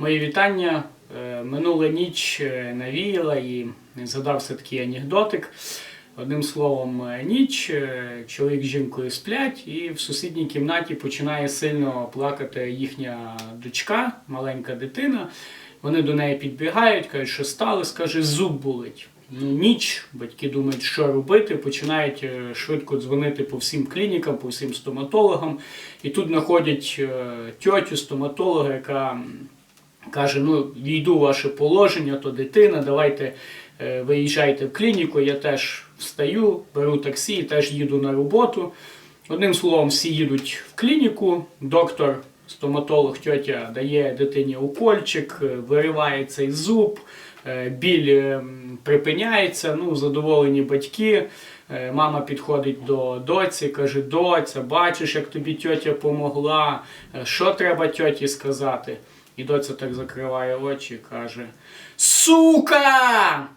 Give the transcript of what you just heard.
Мої вітання. Е, Минула ніч е, навіяла і згадався такий анекдотик. Одним словом, е, ніч, чоловік з жінкою сплять, і в сусідній кімнаті починає сильно плакати їхня дочка, маленька дитина. Вони до неї підбігають, кажуть, що сталося, каже, зуб болить. Ну, ніч, батьки думають, що робити, починають швидко дзвонити по всім клінікам, по всім стоматологам. І тут знаходять тьотю стоматолога, яка каже: ну, війду в ваше положення, то дитина, давайте е, виїжджайте в клініку. Я теж встаю, беру таксі теж їду на роботу. Одним словом, всі їдуть в клініку, доктор, стоматолог, тьотя дає дитині укольчик, е, вириває цей зуб, е, біль припиняється, ну, задоволені батьки. Мама підходить до доці, каже: доця, бачиш, як тобі тьотя помогла, що треба тьоті сказати? І доця так закриває очі і каже: Сука!